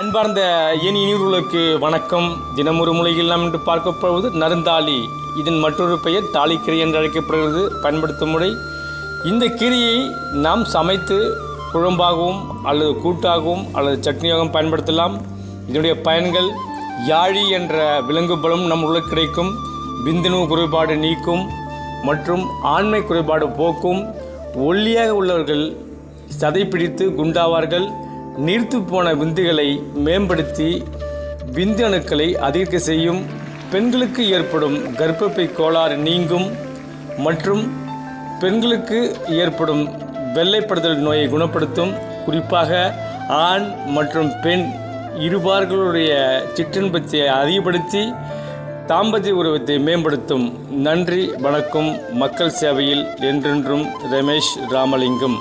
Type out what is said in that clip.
அன்பார்ந்த என் இனியர்களுக்கு வணக்கம். தினமொரு மூலையில் நாம் இன்று பார்க்கப்படுவது நருந்தாளி இதன் மற்றொரு பெயர் தாலிக்கீரை என்று அழைக்கப்படுகிறது. பயன்படுத்தும் முறை இந்த கீரையை நாம் சமைத்து குழம்பாகவும் அல்லது கூட்டாகவும் அல்லது சட்னியாகவும் பயன்படுத்தலாம். இதனுடைய பயன்கள் யாழி என்ற விலங்கு பலம் நம் உள்ள கிடைக்கும். விந்தணு குறைபாடு நீக்கும் மற்றும் ஆண்மை குறைபாடு போக்கும். ஒல்லியாக உள்ளவர்கள் சதை பிடித்து குண்டாவார்கள். நீர்த்து போன விந்துகளை மேம்படுத்தி விந்து அணுக்களை அதிகரிக்க செய்யும் பெண்களுக்கு ஏற்படும் கர்ப்பப்பை கோளாறு நீங்கும் மற்றும் பெண்களுக்கு ஏற்படும் வெள்ளைப்படுதல் நோயை குணப்படுத்தும். குறிப்பாக ஆண் மற்றும் பெண் இருபார்களுடைய சிற்றின்பத்தை அதிகப்படுத்தி தாம்பத்திய உருவத்தை மேம்படுத்தும். நன்றி வணக்கம் மக்கள் சேவையில் என்றென்றும் ரமேஷ் ராமலிங்கம்.